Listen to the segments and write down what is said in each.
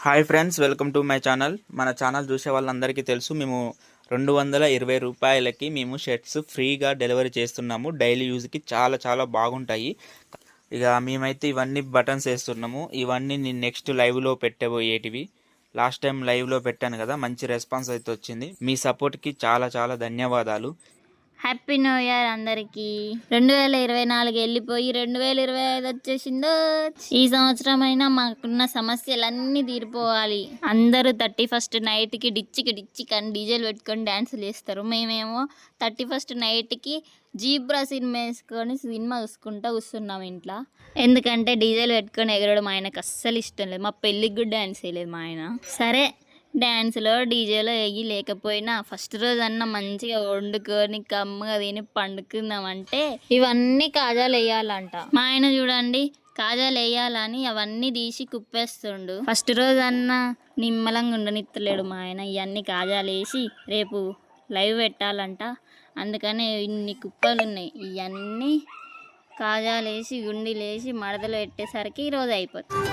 Hi friends welcome to my channel. మన channel చూసే వాళ్ళందరికీ తెలుసు మేము రెండు వందల ఇరవై రూపాయలకి మేము షర్ట్స్ ఫ్రీగా డెలివరీ చేస్తున్నాము. డైలీ యూజ్కి చాలా చాలా బాగుంటాయి. ఇక మేమైతే ఇవన్నీ బటన్స్ వేస్తున్నాము. ఇవన్నీ నేను నెక్స్ట్ లైవ్లో పెట్టబోయేటివి. లాస్ట్ టైం లైవ్లో పెట్టాను కదా మంచి రెస్పాన్స్ అయితే వచ్చింది. మీ సపోర్ట్కి చాలా చాలా ధన్యవాదాలు. హ్యాపీ న్యూ ఇయర్ అందరికీ. రెండు వేల ఇరవై నాలుగు వెళ్ళిపోయి రెండు వేల ఇరవై ఐదు వచ్చేసిందో. ఈ సంవత్సరం అయినా మాకున్న సమస్యలన్నీ తీరిపోవాలి. అందరూ థర్టీ ఫస్ట్ నైట్కి డిచ్చికి డిచ్చికి అని డీజేలు పెట్టుకొని డ్యాన్సులు చేస్తారు. మేమేమో థర్టీ ఫస్ట్ నైట్కి జీబ్రా సినిమా వేసుకొని సినిమా చూసుకుంటూ కూర్చున్నాం ఇంట్లో. ఎందుకంటే డీజేలు పెట్టుకొని ఎగరడం ఆయనకు అస్సలు ఇష్టం లేదు. మా పెళ్ళికి కూడా డ్యాన్స్ వేయలేదు మా ఆయన. సరే డ్యాన్స్లో డీజేలో ఎగి లేకపోయినా ఫస్ట్ రోజు అన్న మంచిగా వండుకొని కమ్మగా తిని పండుకుందామంటే ఇవన్నీ కాజాలు వేయాలంట మా ఆయన చూడండి కాజాలు వేయాలని అవన్నీ తీసి కుప్పేస్తుండు. ఫస్ట్ రోజు అన్న నిమ్మలంగా ఉండనిత్తలేడు మా ఆయన ఇవన్నీ కాజాలు వేసి రేపు లైవ్ పెట్టాలంట. అందుకని ఇన్ని కుప్పలు ఉన్నాయి. ఇవన్నీ కాజాలు వేసి గుండీలు వేసి మడతలు పెట్టేసరికి ఈరోజు అయిపోతుంది.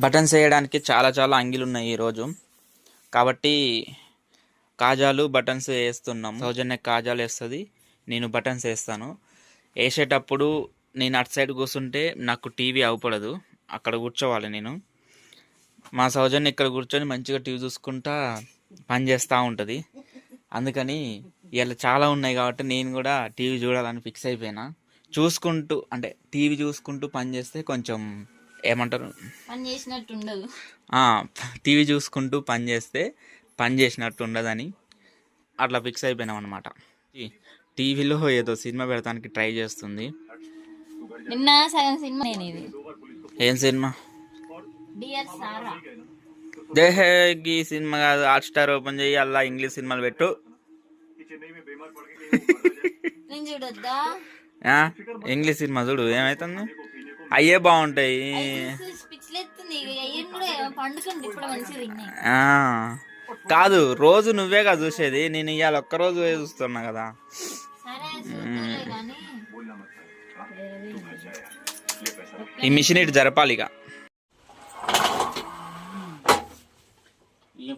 బటన్స్ వేయడానికి చాలా చాలా అంగిలు ఉన్నాయి ఈరోజు కాబట్టి కాజాలు బటన్స్ వేస్తున్నాం సౌజన్య కాజాలు వేస్తుంది. నేను బటన్స్ వేస్తాను. వేసేటప్పుడు నేను అటు సైడ్ కూర్చుంటే నాకు టీవీ అవపడదు అక్కడ కూర్చోవాలి నేను. మా సౌజన్య ఇక్కడ కూర్చొని మంచిగా టీవీ చూసుకుంటా పని చేస్తూ ఉంటుంది. అందుకని ఇలా చాలా ఉన్నాయి కాబట్టి నేను కూడా టీవీ చూడాలని ఫిక్స్ అయిపోయినా. చూసుకుంటూ అంటే టీవీ చూసుకుంటూ పని చేస్తే కొంచెం ఏమంటారు? పని చేసినట్టు ఉండదు. టీవీ చూసుకుంటూ పని చేస్తే పని చేసినట్టు ఉండదని అట్లా ఫిక్స్ అయిపోయినాం అనమాట టీవీలో ఏదో సినిమా పెడతానికి ట్రై చేస్తుంది. నిన్న సగం సినిమా నేను ఇది. ఏం సినిమా? డియర్ సారా. దేహే ఈ సినిమా కాదు. హాట్ స్టార్ ఓపెన్ చేయి అలా ఇంగ్లీష్ సినిమాలు పెట్టు. ఇంగ్లీష్ సినిమా చూడు ఏమవుతుంది అయ్యే బాగుంటాయి. కాదు రోజు నువ్వేగా చూసేది. నేను ఇవాళ ఒక్కరోజు చూస్తున్నా కదా. ఈ మిషన్ ఇటు జరపాలి ఇక.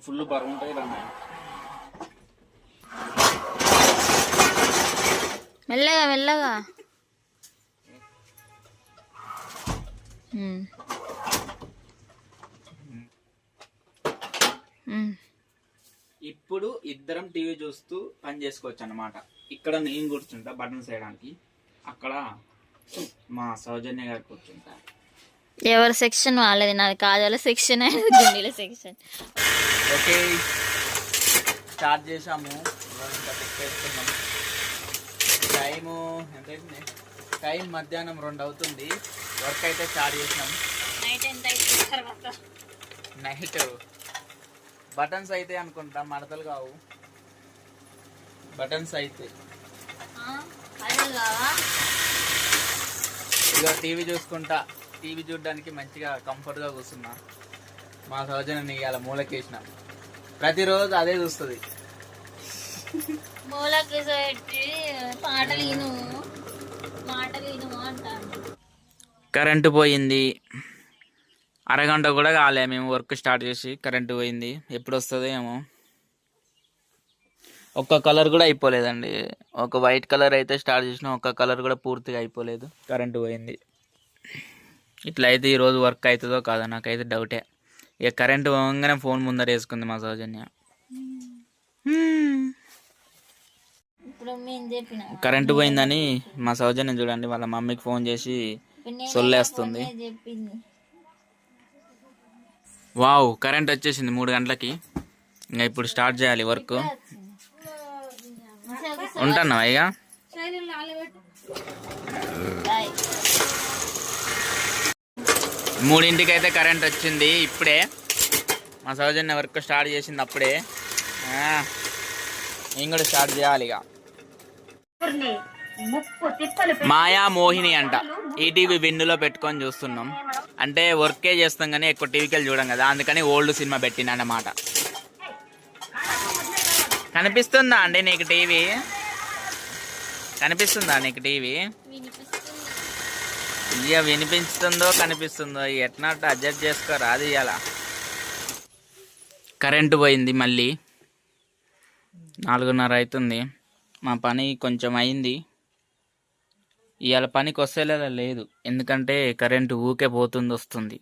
ఫుల్ బరువు మెల్లగా మెల్లగా. ఇప్పుడు ఇద్దరం టీవీ చూస్తూ పని చేసుకోవచ్చు అన్నమాట ఇక్కడ నేను కూర్చుంటా బటన్స్ వేయడానికి అక్కడ మా సౌజన్య గారు కూర్చుంటా. ఎవరి సెక్షన్ వాళ్ళది? నాది కాజాల సెక్షన్ గుండీల సెక్షన్. ఓకే. స్టార్ట్ చేసాము టైము ఎంతైంది? టైం మధ్యాహ్నం రెండు అవుతుంది. వర్క్ అయితే స్టార్ట్ చేసినాం. నైట్ ఎంత తర్వాత? నైట్ బటన్స్ అయితే అనుకుంటా మడతలు కావు. బటన్స్ అయితే. ఇక టీవీ చూసుకుంటా. టీవీ చూడడానికి మంచిగా కంఫర్ట్గా కూర్చున్నా. మా సౌజన్యని ఇవాళ మూలకేసిన. ప్రతిరోజు అదే చూస్తుంది. మూలకి పాటలు విను. మాటలు విను అంటాను కరెంటు పోయింది. అరగంట కూడా కాలే మేము వర్క్ స్టార్ట్ చేసి కరెంటు పోయింది. ఎప్పుడు వస్తుందో ఏమో. ఒక్క కలర్ కూడా అయిపోలేదండి. ఒక వైట్ కలర్ అయితే స్టార్ట్ చేసినా ఒక్క కలర్ కూడా పూర్తిగా అయిపోలేదు. కరెంటు పోయింది. ఇట్లా అయితే ఈరోజు వర్క్ అవుతుందో కాదో నాకైతే డౌటే. ఇక కరెంటు పోగానే ఫోన్ ముందర వేసుకుంది మా సౌజన్య. కరెంటు పోయిందని మా సౌజన్య చూడండి వాళ్ళ మమ్మీకి ఫోన్ చేసి సొల్లేస్తుంది. చెప్పింది. వావ్ కరెంట్ వచ్చేసింది మూడు గంటలకి. ఇంకా ఇప్పుడు స్టార్ట్ చేయాలి వర్క్. ఉంటాను ఇక. మూడింటికి అయితే కరెంట్ వచ్చింది ఇప్పుడే. మా సౌజన్య వర్క్ స్టార్ట్ చేసింది అప్పుడే. ఆ, నేను కూడా స్టార్ట్ చేయాలి ఇక. మాయా మోహిని అంట. ఈటీవీ విండులో పెట్టుకొని చూస్తున్నాం. అంటే వర్కే చేస్తాం కానీ ఎక్కువ టీవీకి వెళ్ళి చూడం కదా. అందుకని ఓల్డ్ సినిమా పెట్టిన అన్నమాట. కనిపిస్తుందా అండి నీకు టీవీ? కనిపిస్తుందా నీకు టీవీ? వినిపిస్తుంది. ఇక వినిపిస్తుందో కనిపిస్తుందో ఎట్నట్టు అడ్జస్ట్ చేసుకోరా అది ఇవాళ కరెంటు పోయింది మళ్ళీ. నాలుగున్నర అవుతుంది మా పని కొంచెం అయింది. ఇవాళ పనికి వస్తేలా లేదు. ఎందుకంటే కరెంటు ఊకే పోతుంది వస్తుంది.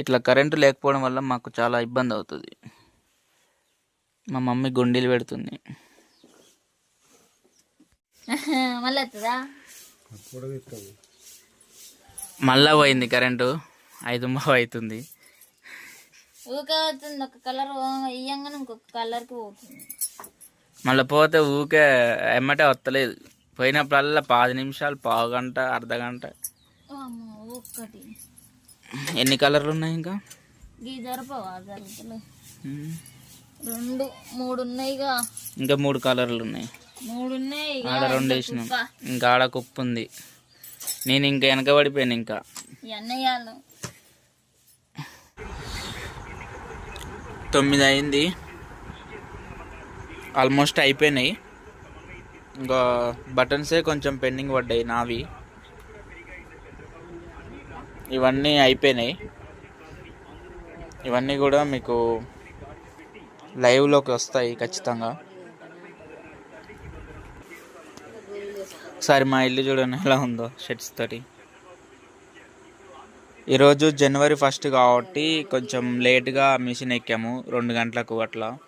ఇట్లా కరెంటు లేకపోవడం వల్ల మాకు చాలా ఇబ్బంది అవుతుంది. మా మమ్మీ గుండీలు పెడుతుంది. మళ్ళీ పోయింది కరెంటు. ఐదు అవుతుంది. ఊకే అవుతుంది ఒక కలర్ ఇయ్యంగానే ఇంకొక కలర్కి పోతుంది. మళ్ళీ పోతే ఊకే ఎమ్మటే వస్తలేదు. పోయినప్పుడల్లా పది నిమిషాలు పావు గంట అర్ధ గంట. ఒక్కటి. ఎన్ని కలర్లు ఉన్నాయి ఇంకా. రెండు మూడు ఉన్నాయిగా ఇంకా మూడు కలర్లు ఉన్నాయి మూడు ఉన్నాయి ఆడ రెండు వేసినాం. ఇంకా ఆడ కుప్పు ఉంది. నేను ఇంకా వెనక పడిపోయాను ఇంకా. తొమ్మిది అయింది. ఆల్మోస్ట్ అయిపోయినాయి. ఇంకా బటన్సే కొంచెం పెండింగ్ పడ్డాయి నావి. ఇవన్నీ అయిపోయినాయి. ఇవన్నీ కూడా మీకు లైవ్లోకి వస్తాయి ఖచ్చితంగా. ఒకసారి మా ఇల్లు చూడండి ఎలా ఉందో షర్ట్స్ తోటి. ఈరోజు జనవరి ఫస్ట్ కాబట్టి కొంచెం లేట్గా మిషన్ ఎక్కాము రెండు గంటలకు అట్లా.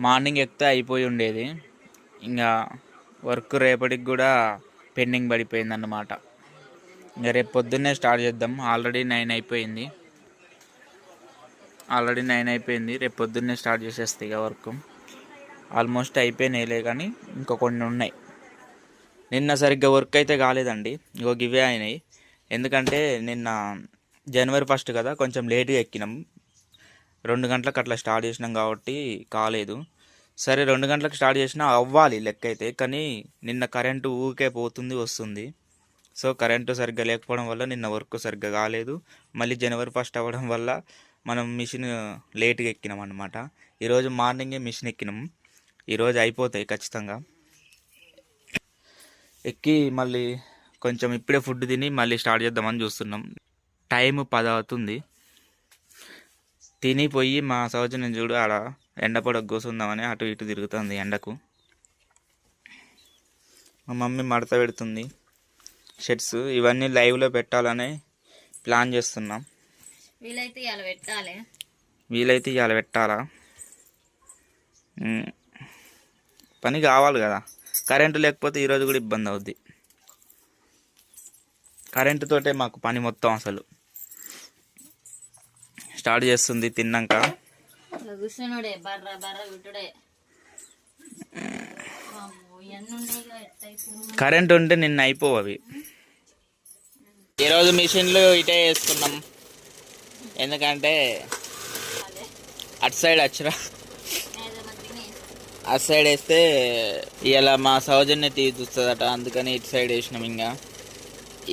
మార్నింగ్ ఎక్కితే అయిపోయి ఉండేది. ఇంకా వర్క్ రేపటికి కూడా పెండింగ్ పడిపోయింది అన్నమాట ఇంకా రేపు పొద్దున్నే స్టార్ట్ చేద్దాం. ఆల్రెడీ నైన్ అయిపోయింది. ఆల్రెడీ నైన్ అయిపోయింది. రేపు పొద్దున్నే స్టార్ట్ చేసేస్తాయి ఇక వర్క్. ఆల్మోస్ట్ అయిపోయినాయిలే కానీ ఇంకా కొన్ని ఉన్నాయి. నిన్న సరిగ్గా వర్క్ అయితే కాలేదండి. ఇంకో గివే అయినాయి. ఎందుకంటే నిన్న జనవరి ఫస్ట్ కదా కొంచెం లేట్గా ఎక్కినాం. రెండు గంటలకు అట్లా స్టార్ట్ చేసినాం కాబట్టి కాలేదు. సరే రెండు గంటలకు స్టార్ట్ చేసినా అవ్వాలి లెక్క అయితే కానీ నిన్న కరెంటు ఊరికే పోతుంది వస్తుంది. సో కరెంటు సరిగ్గా లేకపోవడం వల్ల నిన్న వర్క్ సరిగ్గా కాలేదు. మళ్ళీ జనవరి ఫస్ట్ అవ్వడం వల్ల మనం మిషన్ లేట్గా ఎక్కినాం అనమాట ఈరోజు మార్నింగే మిషన్ ఎక్కినాం. ఈరోజు అయిపోతాయి ఖచ్చితంగా. ఎక్కి మళ్ళీ కొంచెం ఇప్పుడే ఫుడ్ తిని మళ్ళీ స్టార్ట్ చేద్దామని చూస్తున్నాం. టైం పది అవుతుంది తిని పోయి మా సౌజన్యం చూడు ఆడ ఎండపొడ కూసుందామని అటు ఇటు తిరుగుతుంది ఎండకు. మా మమ్మీ మడత పెడుతుంది షర్ట్స్ ఇవన్నీ లైవ్లో పెట్టాలని ప్లాన్ చేస్తున్నాం. వీలైతే ఇవాళ పెట్టాలి. వీలైతే ఇవాళ పెట్టాలా. పని కావాలి కదా. కరెంటు లేకపోతే ఈరోజు కూడా ఇబ్బంది అవుద్ది. కరెంటుతోటే మాకు పని మొత్తం అసలు. స్టార్ట్ చేస్తుంది తిన్నాక. కూర్చున్నాడే బర్ర బర్ర విట్టుడే కరెంట్ ఉంటే నిన్న అయిపోవు అవి. ఈరోజు మిషన్లు ఇటే వేసుకున్నాం. ఎందుకంటే అటు సైడ్ వచ్చిరా అటు సైడ్ వేస్తే ఇలా మా సౌజన్య టీవీ చూస్తుందట అందుకని ఇటు సైడ్ వేసినాం ఇంకా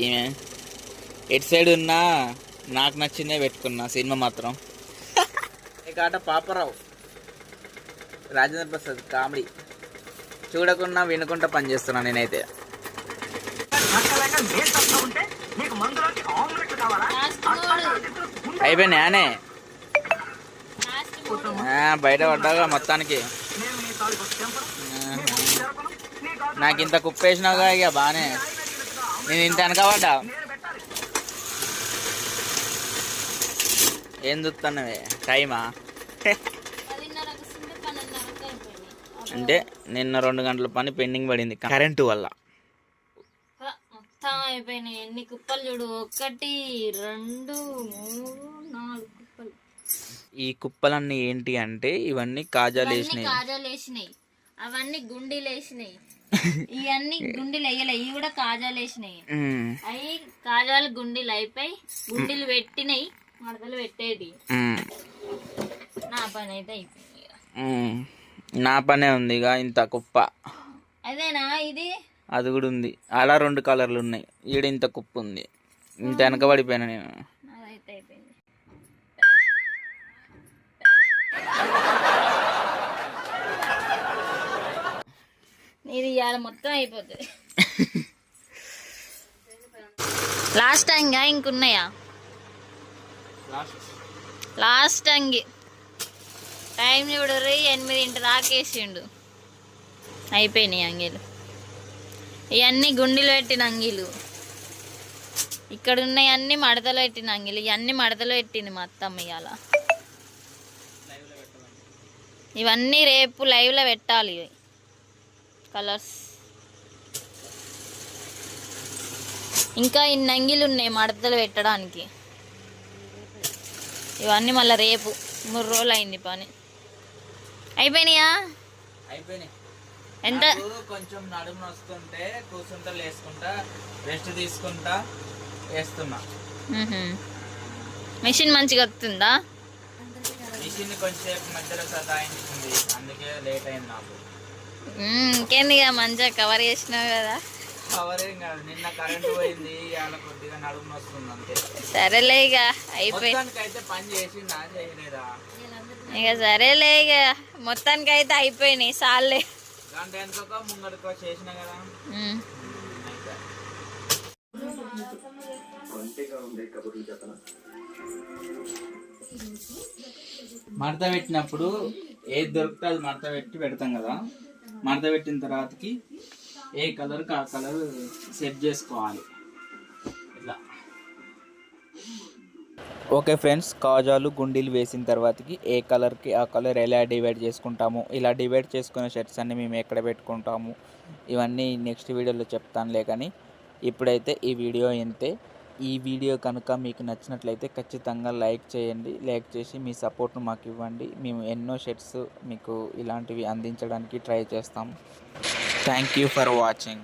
ఈమె. ఇటు సైడ్ ఉన్నా నాకు నచ్చిందే పెట్టుకున్నా సినిమా మాత్రం. కాట పాపరావు. రాజేంద్ర ప్రసాద్ కామెడీ. చూడకుండా వినకుండా పనిచేస్తున్నా నేనైతే. లాస్ట్ అయిపోయినాయానే బయట పడ్డాగా మొత్తానికి. నాకు ఇంత కుప్పేసినావుగా ఇక బాగానే నేను ఇంత వెనకబడ్డా ఏం చూస్తున్నావే టైమా? అంటే నిన్న రెండు గంటల పని పెండింగ్ పడింది. కరెంటు వల్ల. హ, మొత్తం అయిపోయినాయి. ఎన్ని కుప్పలు చూడు? ఒకటి రెండు మూడు నాలుగు కుప్పలు. ఈ కుప్పలన్నీ ఏంటి అంటే ఇవన్నీ కాజాలు వేసినాయి. కాజాలు వేసినాయి. అవన్నీ గుండీలు వేసినాయి. ఇవన్నీ గుండీలు వేయలే. ఇవి కూడా కాజాలు వేసినాయి. అవి కాజాలు గుండీలు అయిపోయి గుండీలు పెట్టినాయి మడతలు పెట్టేది. నా పని అయితే అయిపోయింది. నా పనే ఉంది ఇక ఇంత కుప్ప. అదేనా ఇది? అది కూడా ఉంది. అలా రెండు కలర్లు ఉన్నాయి. ఈడ ఇంత కుప్ప ఉంది. ఇంత వెనకబడిపోయినా నేను. నాదైతే అయిపోయింది. నీది ఇవాళ మొత్తం అయిపోతుంది. లాస్ట్ టైంగా ఇంకున్నాయా? లాస్ట్. అంగి టైం చూడరు ఎనిమిదింటి దాకేసిండు అయిపోయినాయి అంగీలు. ఇవన్నీ గుండెలు పెట్టిన అంగీలు. ఇక్కడ ఉన్నాయి అన్ని మడతలు పెట్టిన అంగీలు. ఇవన్నీ మడతలు పెట్టింది మా అత్తమ్మ ఇవాళ ఇవన్నీ రేపు లైవ్లో పెట్టాలి కలర్స్ ఇంకా ఇన్ని అంగిలు ఉన్నాయి మడతలు పెట్టడానికి. ఇవన్నీ మళ్ళీ రేపు. మూడు రోజులు అయింది పని. అయిపోయినాయా? అయిపోయినాయి. ఎంత? కొంచెం నడుము వస్తుంటే కూర్చుంటా లేసుకుంటా రెస్ట్ తీసుకుంటా వేస్తున్నా. మిషన్ మంచిగా వస్తుందా? మిషన్ కొంచెంసేపు మధ్యలో సతాయించింది అందుకే లేట్ అయింది నాకు. ఇంకేంది ఇక మంచిగా కవర్ చేసినావు కదా. కవర్ ఏం కాదు నిన్న కరెంట్ పోయింది ఇవాళ కొద్దిగా నడుము వస్తుంది అంతే. సరేలే ఇక అయిపోయి అయితే పని చేసిందా చేయలేదా? ఇక సరేలే ఇక మొత్తానికి అయితే అయిపోయినాయి సార్లే. మడత పెట్టినప్పుడు ఏది దొరికితే అది మడత పెట్టి పెడతాం కదా. మడత పెట్టిన తర్వాతకి ఏ కలర్కి ఆ కలర్ సెట్ చేసుకోవాలి. ఓకే ఫ్రెండ్స్ కాజాలు గుండీలు వేసిన తర్వాతకి ఏ కలర్కి ఆ కలర్ ఎలా డివైడ్ చేసుకుంటాము ఇలా డివైడ్ చేసుకునే షర్ట్స్ అన్ని మేము ఎక్కడ పెట్టుకుంటాము ఇవన్నీ నెక్స్ట్ వీడియోలో చెప్తానులే కానీ ఇప్పుడైతే ఈ వీడియో ఇంతే ఈ వీడియో కనుక మీకు నచ్చినట్లయితే ఖచ్చితంగా లైక్ చేయండి లైక్ చేసి మీ సపోర్ట్ను మాకు ఇవ్వండి మేము ఎన్నో షర్ట్స్ మీకు ఇలాంటివి అందించడానికి ట్రై చేస్తాం. Thank you for watching.